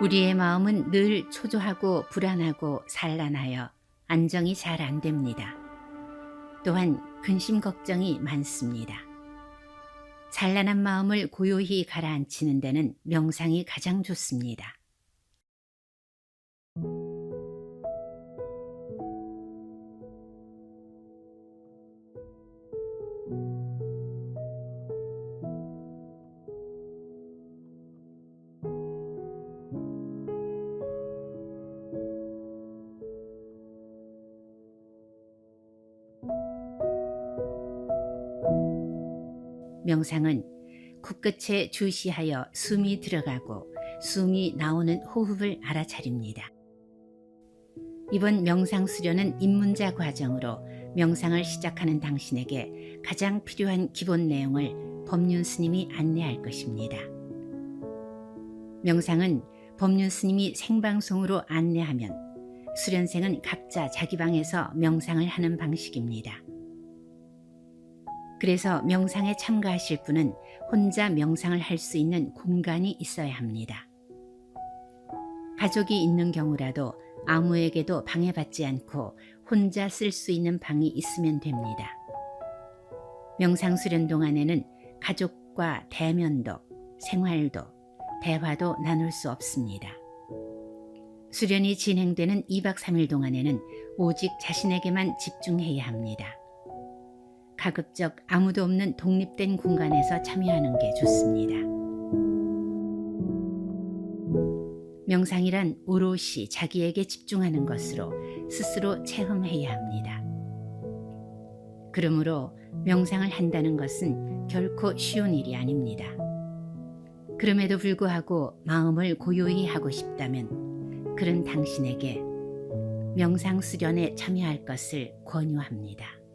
우리의 마음은 늘 초조하고 불안하고 산란하여 안정이 잘 안 됩니다. 또한 근심 걱정이 많습니다. 산란한 마음을 고요히 가라앉히는 데는 명상이 가장 좋습니다. 명상은 코끝에 주시하여 숨이 들어가고 숨이 나오는 호흡을 알아차립니다. 이번 명상 수련은 입문자 과정으로 명상을 시작하는 당신에게 가장 필요한 기본 내용을 법륜 스님이 안내할 것입니다. 명상은 법륜 스님이 생방송으로 안내하면 수련생은 각자 자기 방에서 명상을 하는 방식입니다. 그래서 명상에 참가하실 분은 혼자 명상을 할 수 있는 공간이 있어야 합니다. 가족이 있는 경우라도 아무에게도 방해받지 않고 혼자 쓸 수 있는 방이 있으면 됩니다. 명상 수련 동안에는 가족과 대면도, 생활도, 대화도 나눌 수 없습니다. 수련이 진행되는 2박 3일 동안에는 오직 자신에게만 집중해야 합니다. 가급적 아무도 없는 독립된 공간에서 참여하는 게 좋습니다. 명상이란 오롯이 자기에게 집중하는 것으로 스스로 체험해야 합니다. 그러므로 명상을 한다는 것은 결코 쉬운 일이 아닙니다. 그럼에도 불구하고 마음을 고요히 하고 싶다면 그런 당신에게 명상 수련에 참여할 것을 권유합니다.